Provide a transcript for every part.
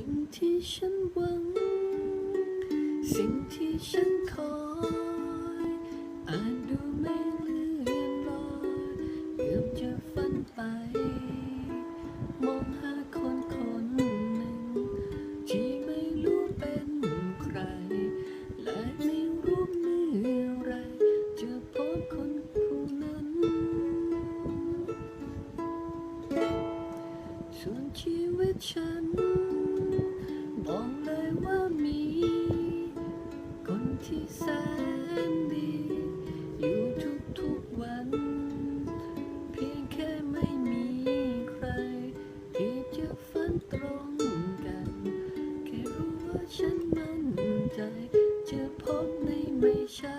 สิ่งที่ฉันหวัง สิ่งที่ฉันคอยอาจดูไม่เลื่อนลอยเกือบจะฝันไป มองหาคนคนหนึ่ง ที่ไม่รู้เป็นใคร และไม่รู้เมื่อไร จะพบคนผู้นั้นส่วนชีวิตฉัน บอกเลยว่ามี คนที่แสนดี อยู่ทุกๆวัน เพียงแค่ไม่มีใคร ที่จะฝันตรงกัน แค่รู้ว่าฉันมั่นใจ จะพบในไม่ช้า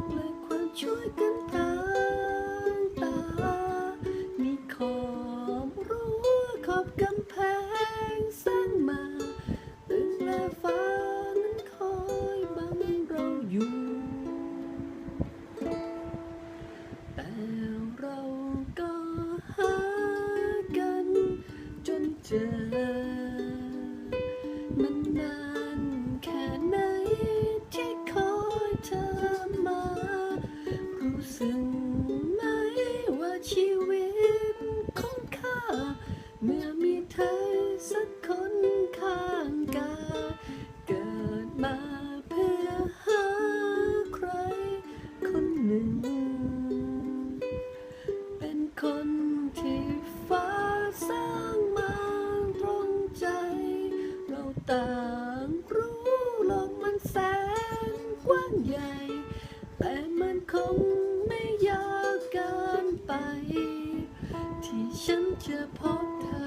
องเลยความช่วยกันทางตามีขอบรั้วขอบกำแพงสร้างมาตึกและฟ้านั้นคอยบังเราอยู่ แต่เราก็หากันจนเจอมันนาน ที่ฟ้าสร้างมาตรงใจ เราต่างรู้โลกมันแสนกว้างใหญ่ แต่มันคงไม่ยากเกินไป ที่ฉันจะพบเธอ